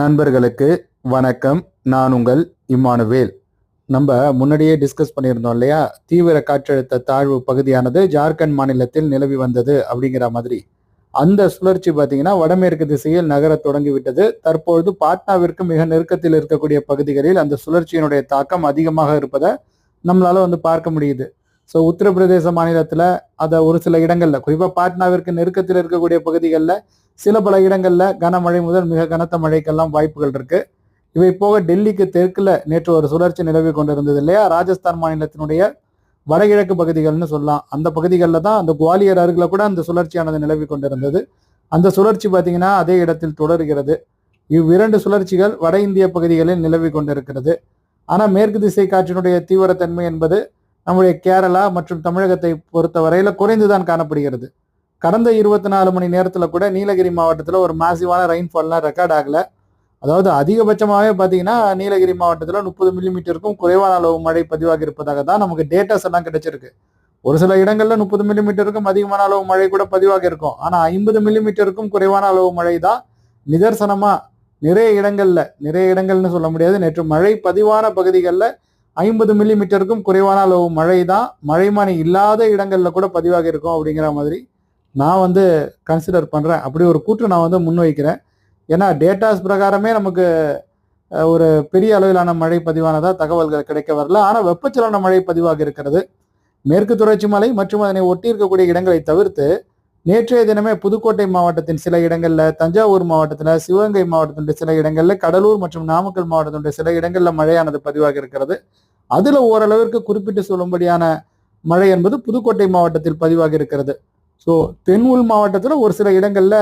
நண்பர்களுக்கு வணக்கம். நான் உங்கள் இம்மானுவேல். நம்ம முன்னாடியே டிஸ்கஸ் பண்ணியிருந்தோம் இல்லையா? தீவிர காற்றழுத்த தாழ்வு பகுதியானது ஜார்க்கண்ட் மாநிலத்தில் நிலவி வந்தது அப்படிங்கிற மாதிரி. அந்த சுழற்சி பார்த்தீங்கன்னா வடமேற்கு திசையில் நகரத் தொடங்கிவிட்டது. தற்பொழுது பாட்னாவிற்கு மிக நெருக்கத்தில் இருக்கக்கூடிய பகுதிகளில் அந்த சுழற்சியினுடைய தாக்கம் அதிகமாக இருப்பதை நம்மளால வந்து பார்க்க முடியுது. ஸோ உத்தரப்பிரதேச மாநிலத்தில் அதை ஒரு சில இடங்களில் குறிப்பாக பாட்னாவிற்கு நெருக்கத்தில் இருக்கக்கூடிய பகுதிகளில் சில பல இடங்களில் கனமழை முதல் மிக கனத்த மழைக்கெல்லாம் வாய்ப்புகள் இருக்குது இவை போக டெல்லிக்கு தெற்கில் நேற்று ஒரு சுழற்சி நிலவி கொண்டிருந்தது இல்லையா? ராஜஸ்தான் மாநிலத்தினுடைய வடகிழக்கு பகுதிகள்னு சொல்லலாம். அந்த பகுதிகளில் தான் அந்த குவாலியர் அருகில் கூட அந்த சுழற்சியானது நிலவி கொண்டிருந்தது. அந்த சுழற்சி பார்த்தீங்கன்னா அதே இடத்தில் தொடர்கிறது. இவ்விரண்டு சுழற்சிகள் வட இந்திய பகுதிகளில் நிலவி கொண்டிருக்கிறது. ஆனால் மேற்கு திசை காற்றினுடைய தீவிரத்தன்மை என்பது நம்முடைய கேரளா மற்றும் தமிழகத்தை பொறுத்த வரையில குறைந்துதான் காணப்படுகிறது. கடந்த இருபத்தி நாலு மணி நேரத்தில் கூட நீலகிரி மாவட்டத்தில் ஒரு மாசிவான ரெயின்ஃபால்லாம் ரெக்கார்ட் ஆகலை. அதாவது அதிகபட்சமாகவே பார்த்தீங்கன்னா நீலகிரி மாவட்டத்தில் முப்பது மில்லிமீட்டருக்கும் குறைவான அளவு மழை பதிவாகி இருப்பதாக தான் நமக்கு டேட்டாஸ் எல்லாம் கிடைச்சிருக்கு. ஒரு சில இடங்களில் முப்பது மில்லிமீட்டருக்கும் அதிகமான அளவு மழை கூட பதிவாக இருக்கும். ஆனால் ஐம்பது மில்லிமீட்டருக்கும் குறைவான அளவு மழை தான் நிதர்சனமாக நிறைய இடங்களில் நிறைய இடங்கள்னு சொல்ல முடியாது. நேற்று மழை பதிவான பகுதிகளில் ஐம்பது மில்லிமீட்டருக்கும் குறைவான அளவு மழை தான் மழைமானி இல்லாத இடங்கள்ல கூட பதிவாக இருக்கும் அப்படிங்கிற மாதிரி நான் வந்து கன்சிடர் பண்ணுறேன் அப்படி ஒரு கூற்று நான் வந்து முன்வைக்கிறேன். ஏன்னா டேட்டாஸ் பிரகாரமே நமக்கு ஒரு பெரிய அளவிலான மழை பதிவானதா தகவல்கள் கிடைக்க வரல. ஆனால் வெப்பச்சலன மழை பதிவாக இருக்கிறது. மேற்கு தொடர்ச்சி மலை மற்றும் அதனை ஒட்டி இருக்கக்கூடிய இடங்களை தவிர்த்து நேற்றைய தினமே புதுக்கோட்டை மாவட்டத்தின் சில இடங்களில் தஞ்சாவூர் மாவட்டத்தில் சிவகங்கை மாவட்டத்தினுடைய சில இடங்களில் கடலூர் மற்றும் நாமக்கல் மாவட்டத்தினுடைய சில இடங்களில் மழையானது பதிவாக இருக்கிறது. அதில் ஓரளவிற்கு குறிப்பிட்டு சொல்லும்படியான மழை என்பது புதுக்கோட்டை மாவட்டத்தில் பதிவாகி இருக்கிறது. ஸோ தென் உள் மாவட்டத்தில் ஒரு சில இடங்களில்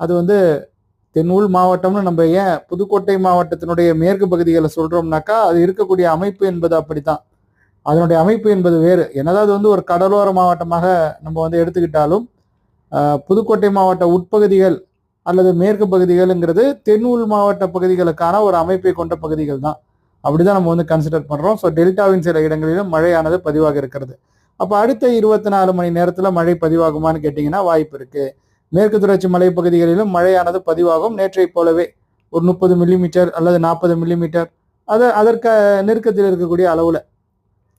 அது வந்து தென் உள் மாவட்டம்னு நம்ம ஏன் புதுக்கோட்டை மாவட்டத்தினுடைய மேற்கு பகுதிகளை சொல்கிறோம்னாக்கா அது இருக்கக்கூடிய அமைப்பு என்பது அப்படித்தான். அதனுடைய அமைப்பு என்பது வேறு. என்னதான் அது வந்து ஒரு கடலோர மாவட்டமாக நம்ம வந்து எடுத்துக்கிட்டாலும் புதுக்கோட்டை மாவட்ட உட்பகுதிகள் அல்லது மேற்கு பகுதிகள்ங்கிறது தென் உள் மாவட்ட பகுதிகளுக்கான ஒரு அமைப்பை கொண்ட பகுதிகள் தான் அப்படிதான் நம்ம வந்து கன்சிடர் பண்ணுறோம் ஸோ டெல்டாவின் சில இடங்களிலும் மழையானது பதிவாக இருக்கிறது. அப்போ அடுத்த இருபத்தி நாலு மணி நேரத்தில் மழை பதிவாகுமான்னு கேட்டிங்கன்னா வாய்ப்பு இருக்கு. மேற்கு தொடர்ச்சி மலைப்பகுதிகளிலும் மழையானது பதிவாகும். நேற்றை போலவே ஒரு முப்பது மில்லிமீட்டர் அல்லது நாற்பது மில்லிமீட்டர் அதை அதற்கு நெருக்கத்தில் இருக்கக்கூடிய அளவில்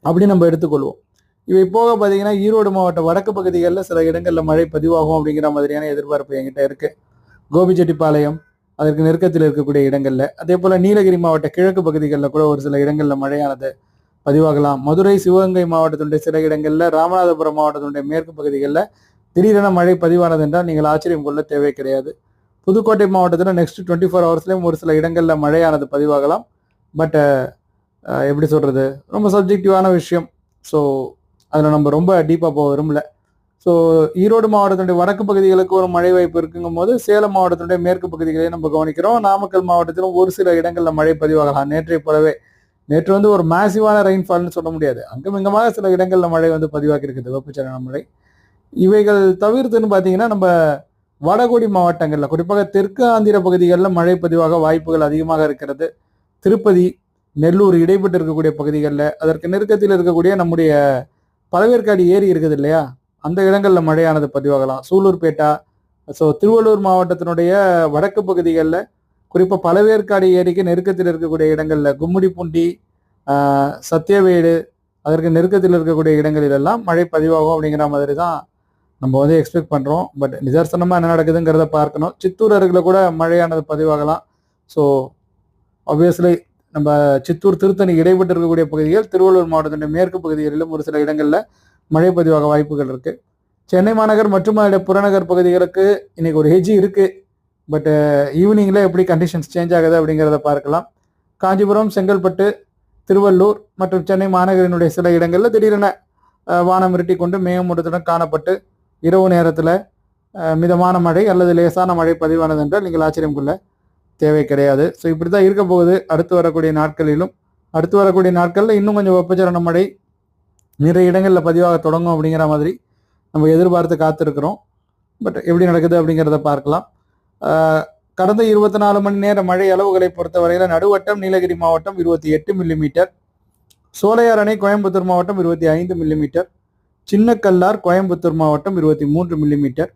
அப்படி நம்ம எடுத்துக்கொள்வோம். இவை போக பார்த்தீங்கன்னா ஈரோடு மாவட்ட வடக்கு பகுதிகளில் சில இடங்களில் மழை பதிவாகும் அப்படிங்கிற மாதிரியான எதிர்பார்ப்பு என்கிட்ட இருக்குது கோபிச்செட்டிப்பாளையம் அதற்கு நெருக்கத்தில் இருக்கக்கூடிய இடங்கள்ல. அதே போல நீலகிரி மாவட்ட கிழக்கு பகுதிகளில் கூட ஒரு சில இடங்களில் மழையானது பதிவாகலாம். மதுரை சிவகங்கை மாவட்டத்தினுடைய சில இடங்களில் ராமநாதபுரம் மாவட்டத்தினுடைய மேற்கு பகுதிகளில் திடீரென மழை பதிவானது என்றால் நீங்கள் ஆச்சரியம் கொள்ள தேவை கிடையாது. புதுக்கோட்டை மாவட்டத்தில் நெக்ஸ்ட் டுவெண்ட்டி ஃபோர் ஹவர்ஸ்லேயும் ஒரு சில இடங்களில் மழையானது பதிவாகலாம். பட் எப்படி சொல்கிறது ரொம்ப சப்ஜெக்டிவான விஷயம். ஸோ அதில் நம்ம ரொம்ப டீப்பாக போக விரும்பல. ஸோ ஈரோடு மாவட்டத்தினுடைய வடக்கு பகுதிகளுக்கு ஒரு மழை வாய்ப்பு இருக்குங்கும் போது சேலம் மாவட்டத்தினுடைய மேற்கு பகுதிகளையும் நம்ம கவனிக்கிறோம். நாமக்கல் மாவட்டத்திலும் ஒரு சில இடங்களில் மழை பதிவாகலாம். நேற்றை போலவே நேற்று வந்து ஒரு மேசிவான ரெயின்ஃபால்னு சொல்ல முடியாது. அங்கும் இங்கமாக சில இடங்களில் மழை வந்து பதிவாகி இருக்குது. வெப்பச்சலன மழை. இவைகள் தவிர்த்துன்னு பார்த்தீங்கன்னா நம்ம வடகோடி மாவட்டங்களில் குறிப்பாக தெற்கு ஆந்திர பகுதிகளில் மழை பதிவாக வாய்ப்புகள் அதிகமாக இருக்கிறது. திருப்பதி நெல்லூர் இடைப்பட்டு இருக்கக்கூடிய பகுதிகளில் அதற்கு நெருக்கத்தில் இருக்கக்கூடிய நம்முடைய பழவேற்காடு ஏரி இருக்குது இல்லையா? அந்த இடங்களில் மழையானது பதிவாகலாம். சூலூர்பேட்டா ஸோ திருவள்ளூர் மாவட்டத்தினுடைய வடக்கு பகுதிகளில் குறிப்பாக பழவேற்காடு ஏரிக்கு நெருக்கத்தில் இருக்கக்கூடிய இடங்களில் கும்மிடிப்பூண்டி சத்தியவேடு அதற்கு நெருக்கத்தில் இருக்கக்கூடிய இடங்களிலெல்லாம் மழை பதிவாகும் அப்படிங்கிற மாதிரி தான் நம்ம வந்து எக்ஸ்பெக்ட் பண்ணுறோம் பட் நிதர்சனமாக என்ன நடக்குதுங்கிறத பார்க்கணும். சித்தூர் அருகில் கூட மழையானது பதிவாகலாம். ஸோ ஆப்வியஸ்லி நம்ம சித்தூர் திருத்தணி இடைப்பட்டு இருக்கக்கூடிய பகுதிகள் திருவள்ளூர் மாவட்டத்தினுடைய மேற்கு பகுதிகளிலும் ஒரு சில இடங்களில் மழை பதிவாக வாய்ப்புகள் இருக்கு. சென்னை மாநகர் மற்றும் அதனுடைய புறநகர் பகுதிகளுக்கு இன்னைக்கு ஒரு ஹெஜ் இருக்கு. பட்டு ஈவினிங்கில் எப்படி கண்டிஷன்ஸ் சேஞ்ச் ஆகுது அப்படிங்கிறத பார்க்கலாம். காஞ்சிபுரம் செங்கல்பட்டு திருவள்ளூர் மற்றும் சென்னை மாநகரினுடைய சில இடங்களில் திடீரென வானம் இருட்டி கொண்டு மேகமூட்டத்துடன் காணப்பட்டு இரவு நேரத்தில் மிதமான மழை அல்லது லேசான மழை பதிவானது என்றால் நீங்கள் ஆச்சரியம் கொள்ள தேவை கிடையாது. ஸோ இப்படி தான் இருக்க போகுது. அடுத்து வரக்கூடிய நாட்களிலும் அடுத்து வரக்கூடிய நாட்களில் இன்னும் கொஞ்சம் வெப்பச்சலன மழை நிறைய இடங்களில் பதிவாக தொடங்கும் அப்படிங்கிற மாதிரி நம்ம எதிர்பார்த்து காத்திருக்கிறோம். பட் எப்படி நடக்குது அப்படிங்கிறத பார்க்கலாம். கடந்த இருபத்தி நாலு மணி நேர மழை அளவுகளை பொறுத்தவரையில் நடுவட்டம் நீலகிரி மாவட்டம் இருபத்தி எட்டு மில்லிமீட்டர் சோலையார் அணை கோயம்புத்தூர் மாவட்டம் இருபத்தி ஐந்து மில்லிமீட்டர் சின்னக்கல்லார் கோயம்புத்தூர் மாவட்டம் இருபத்தி மூன்று மில்லிமீட்டர்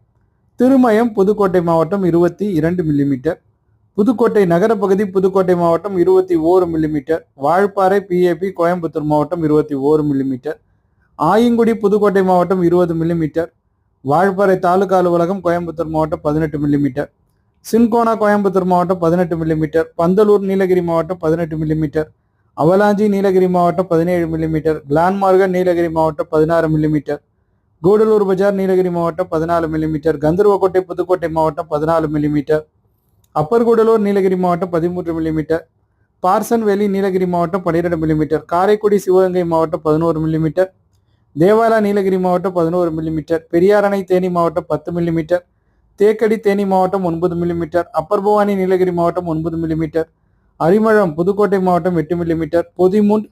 திருமயம் புதுக்கோட்டை மாவட்டம் இருபத்தி இரண்டு மில்லிமீட்டர் புதுக்கோட்டை நகரப்பகுதி புதுக்கோட்டை மாவட்டம் இருபத்தி ஓரு மில்லிமீட்டர் வால்பாறை பிஏபி கோயம்புத்தூர் மாவட்டம் இருபத்தி ஓரு மில்லிமீட்டர் ஆயங்குடி புதுக்கோட்டை மாவட்டம் இருபது மில்லிமீட்டர் வால்பாறை தாலுகா அலுவலகம் கோயம்புத்தூர் மாவட்டம் பதினெட்டு மில்லிமீட்டர் சின்கோனா கோயம்புத்தூர் மாவட்டம் பதினெட்டு மில்லிமீட்டர் பந்தலூர் நீலகிரி மாவட்டம் பதினெட்டு மில்லிமீட்டர் அவலாஞ்சி நீலகிரி மாவட்டம் பதினேழு மில்லிமீட்டர் கிளான்மார்கன் நீலகிரி மாவட்டம் பதினாறு மில்லிமீட்டர் கூடலூர் பஜார் நீலகிரி மாவட்டம் பதினாலு மில்லிமீட்டர் கந்தர்வக்கோட்டை புதுக்கோட்டை மாவட்டம் பதினாலு மில்லிமீட்டர் அப்பர் கூடலூர் நீலகிரி மாவட்டம் பதிமூன்று மில்லிமீட்டர் பார்சன்வேலி நீலகிரி மாவட்டம் பன்னிரெண்டு மில்லிமீட்டர் காரைக்குடி சிவகங்கை மாவட்டம் பதினோரு மில்லிமீட்டர் தேவாலா நீலகிரி மாவட்டம் பதினோரு மில்லிமீட்டர் பெரியாரணை தேனி மாவட்டம் பத்து மில்லிமீட்டர் தேக்கடி தேனி மாவட்டம் ஒன்பது மில்லிமீட்டர் அப்பர் பவானி நீலகிரி மாவட்டம் ஒன்பது மில்லிமீட்டர் அரிமழம் புதுக்கோட்டை மாவட்டம் எட்டு மில்லிமீட்டர் பொதிமுண்ட்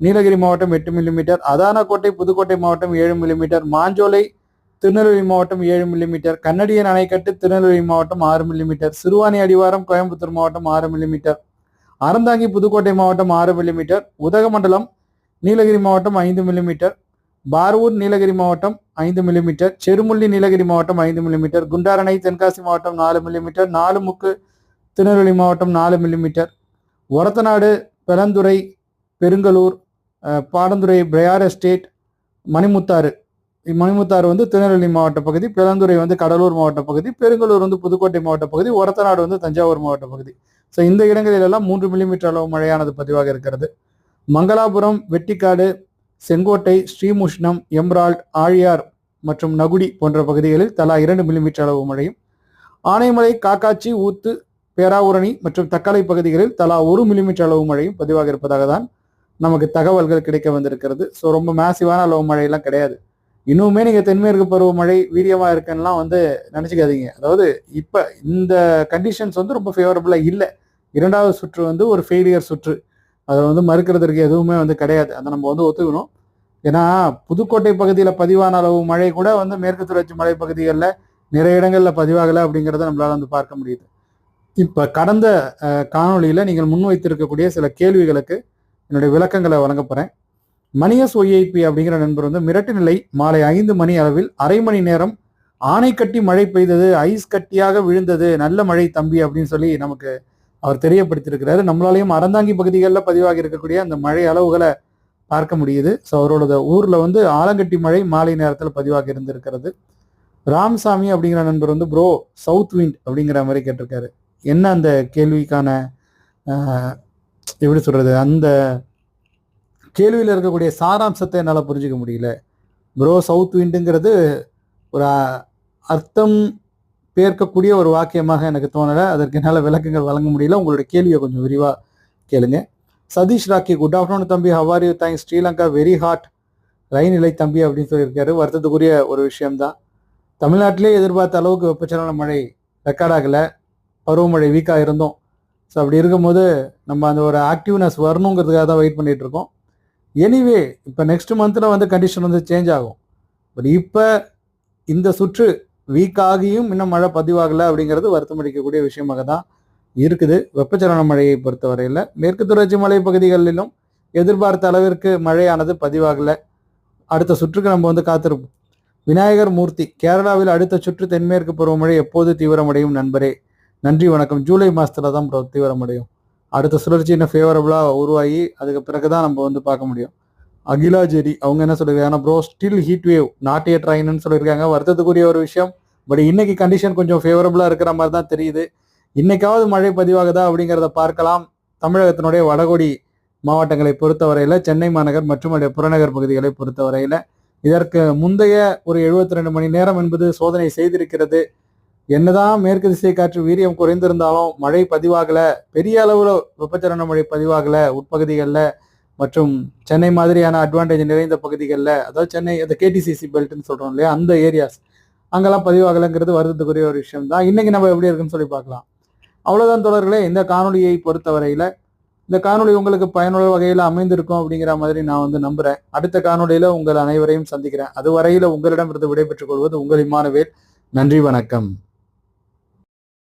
நீலகிரி மாவட்டம் எட்டு மில்லிமீட்டர் அதானக்கோட்டை புதுக்கோட்டை மாவட்டம் ஏழு மில்லிமீட்டர் மாஞ்சோலை திருநெல்வேலி மாவட்டம் ஏழு மில்லிமீட்டர் கன்னடியன் அணைக்கட்டு திருநெல்வேலி மாவட்டம் ஆறு மில்லிமீட்டர் சிறுவாணி அடிவாரம் கோயம்புத்தூர் மாவட்டம் ஆறு மில்லிமீட்டர் அறந்தாங்கி புதுக்கோட்டை மாவட்டம் ஆறு மில்லிமீட்டர் உதகமண்டலம் நீலகிரி மாவட்டம் ஐந்து மில்லிமீட்டர் பார்வூர் நீலகிரி மாவட்டம் ஐந்து மில்லிமீட்டர் செருமுள்ளி நீலகிரி மாவட்டம் ஐந்து மில்லிமீட்டர் குண்டாரணை தென்காசி மாவட்டம் நாலு மில்லிமீட்டர் நாலுமுக்கு திருநெல்வேலி மாவட்டம் நாலு மில்லிமீட்டர் ஒரத்தநாடு பெலந்துறை பெருங்கலூர் பாடந்துறை பிரயார் எஸ்டேட் மணிமுத்தாறு. மணிமுத்தாறு வந்து திருநெல்வேலி மாவட்ட பகுதி பெலந்துறை வந்து கடலூர் மாவட்ட பகுதி பெருங்கலூர் வந்து புதுக்கோட்டை மாவட்ட பகுதி ஒரத்தநாடு வந்து தஞ்சாவூர் மாவட்ட பகுதி. ஸோ இந்த இடங்களிலெல்லாம் மூன்று மில்லிமீட்டர் அளவு மழையானது பதிவாக இருக்கிறது. மங்களாபுரம் வெட்டிக்காடு செங்கோட்டை ஸ்ரீமுஷ்ணம் எம்ரால்ட் ஆழியார் மற்றும் நகுடி போன்ற பகுதிகளில் தலா இரண்டு மில்லிமீட்டர் அளவு மழையும். ஆனைமலை காக்காச்சி ஊத்து பேராவூரணி மற்றும் தக்கலை பகுதிகளில் தலா ஒரு மில்லிமீட்டர் அளவு மழையும் பதிவாக இருப்பதாக தான் நமக்கு தகவல்கள் கிடைக்க வந்திருக்கிறது. ஸோ ரொம்ப மேசிவான அளவு மழையெல்லாம் கிடையாது. இன்னுமே நீங்கள் தென்மேற்கு பருவமழை வீரியமாக இருக்குன்னெலாம் வந்து நினச்சிக்காதீங்க. அதாவது இப்போ இந்த கண்டிஷன்ஸ் வந்து ரொம்ப ஃபேவரபுளாக இல்லை. இரண்டாவது சுற்று வந்து ஒரு ஃபெயிலியர் சுற்று. அதை வந்து மறுக்கிறதுக்கு எதுவுமே வந்து கிடையாது. அதை நம்ம வந்து ஒத்துக்கணும். ஏன்னா புதுக்கோட்டை பகுதியில் பதிவான அளவு மழை கூட வந்து மேற்கு தொடர்ச்சி மலை பகுதிகளில் நிறைய இடங்களில் பதிவாகலை அப்படிங்கிறத நம்மளால் வந்து பார்க்க முடியுது. இப்போ கடந்த காணொலியில் நீங்கள் முன்வைத்திருக்கக்கூடிய சில கேள்விகளுக்கு என்னுடைய விளக்கங்களை வழங்க போகிறேன் மணியஸ் ஒய்ஐபி அப்படிங்கிற நண்பர் வந்து மிரட்டு நிலை மாலை ஐந்து மணி அளவில் அரை மணி நேரம் ஆணை கட்டி மழை பெய்தது ஐஸ் கட்டியாக விழுந்தது நல்ல மழை தம்பி அப்படின்னு சொல்லி நமக்கு அவர் தெரியப்படுத்தியிருக்கிறாரு. நம்மளாலையும் அறந்தாங்கி பகுதிகளில் பதிவாகி இருக்கக்கூடிய அந்த மழை அளவுகளை பார்க்க முடியுது. ஸோ அவரோட ஊரில் வந்து ஆலங்கட்டி மழை மாலை நேரத்தில் பதிவாக இருந்திருக்கிறது. ராம்சாமி அப்படிங்கிற நண்பர் வந்து ப்ரோ சவுத் விண்ட் அப்படிங்கிற மாதிரி கேட்டிருக்காரு. என்ன அந்த கேள்விக்கான எப்படி சொல்கிறது அந்த கேள்வியில் இருக்கக்கூடிய சாராம்சத்தை என்னால் புரிஞ்சிக்க முடியல. ப்ரோ சவுத் விண்டுங்கிறது ஒரு அர்த்தம் பேர்க்கக்கூடிய ஒரு வாக்கியமாக எனக்கு தோணலை. அதற்கு என்னால் விளக்கங்கள் வழங்க முடியல. உங்களுடைய கேள்வியை கொஞ்சம் விரிவாக கேளுங்க. சதீஷ் ராக்கி குட் ஆஃப்டர்நூன் தம்பி. How are you thanks Sri Lanka very hot ரயில்நிலை தம்பி அப்படின்னு சொல்லியிருக்காரு. வருத்தத்துக்குரிய ஒரு விஷயம்தான். தமிழ்நாட்டிலே எதிர்பார்த்த அளவுக்கு வெப்பச்சலன மழை ரெக்கார்ட் ஆகலை. பருவமழை வீக்காக இருந்தோம் ஸோ அப்படி இருக்கும்போது நம்ம அந்த ஒரு ஆக்டிவ்னஸ் வரணுங்கிறதுக்காக தான் வெயிட் பண்ணிகிட்டு இருக்கோம். எனிவே இப்போ நெக்ஸ்ட் மந்தில் வந்து கண்டிஷன் வந்து சேஞ்ச் ஆகும். பட் இப்போ இந்த சுற்று வீக் ஆகியும் இன்னும் மழை பதிவாகலை அப்படிங்கிறது வருத்தம் அடிக்கக்கூடிய விஷயமாக தான் இருக்குது. வெப்பச்சலன மழையை பொறுத்தவரையில் மேற்கு தொடர்ச்சி மலை பகுதிகளிலும் எதிர்பார்த்த அளவிற்கு மழையானது பதிவாகலை. அடுத்த சுற்றுக்கு நம்ம வந்து காத்திருப்போம். விநாயகர் மூர்த்தி கேரளாவில் அடுத்த சுற்று தென்மேற்கு பருவமழை எப்போது தீவிரமடையும் நண்பரே? நன்றி வணக்கம். ஜூலை மாதத்தில் தான் தீவிரமடையும். அடுத்த சுழற்சி இன்னும் ஃபேவரபுளாக உருவாகி அதுக்கு பிறகு தான் நம்ம வந்து பார்க்க முடியும். அகிலா ஜெரி அவங்க என்ன சொல்லியிருக்காங்க ப்ரோ ஸ்டில் ஹீட் வேவ் நாட்டிய ட்ரைன்னு சொல்லியிருக்காங்க வருத்தத்துக்குரிய ஒரு விஷயம். பட் இன்னைக்கு கண்டிஷன் கொஞ்சம் ஃபேவரபுளாக இருக்கிற மாதிரி தான் தெரியுது. இன்னைக்காவது மழை பதிவாகுதா அப்படிங்கிறத பார்க்கலாம். தமிழகத்தினுடைய வடகொடி மாவட்டங்களை பொறுத்தவரையில் சென்னை மாநகர் மற்றும் அதனுடைய புறநகர் பகுதிகளை பொறுத்தவரையில் இதற்கு முந்தைய ஒரு 72 ரெண்டு மணி நேரம் என்பது சோதனை செய்திருக்கிறது. என்னதான் மேற்கு திசை காற்று வீரியம் குறைந்திருந்தாலும் மழை பதிவாகல. பெரிய அளவில் வெப்பச்சலன மழை பதிவாகலை. உட்பகுதிகளில் மற்றும் சென்னை மாதிரியான அட்வான்டேஜ் நிறைந்த பகுதிகளில் அதாவது சென்னை அந்த கேடிசிசி பெல்ட்னு சொல்றோம் இல்லையா அந்த ஏரியாஸ் அங்கெல்லாம் பதிவாகலைங்கிறது வருத்தத்துக்குரிய ஒரு விஷயம் தான் இன்னைக்கு நம்ம எப்படி இருக்குன்னு சொல்லி பார்க்கலாம். அவ்வளவுதான் தொடர்களே இந்த காணொலியை பொறுத்தவரையில இந்த காணொலி உங்களுக்கு பயனுள்ள வகையில் அமைந்திருக்கும் அப்படிங்கிற மாதிரி நான் வந்து நம்புறேன். அடுத்த காணொளியில உங்கள் அனைவரையும் சந்திக்கிறேன். அதுவரையில் உங்களிடமிருந்து விடைபெற்றுக் கொள்வது உங்கள் இமானுவேல். நன்றி வணக்கம்.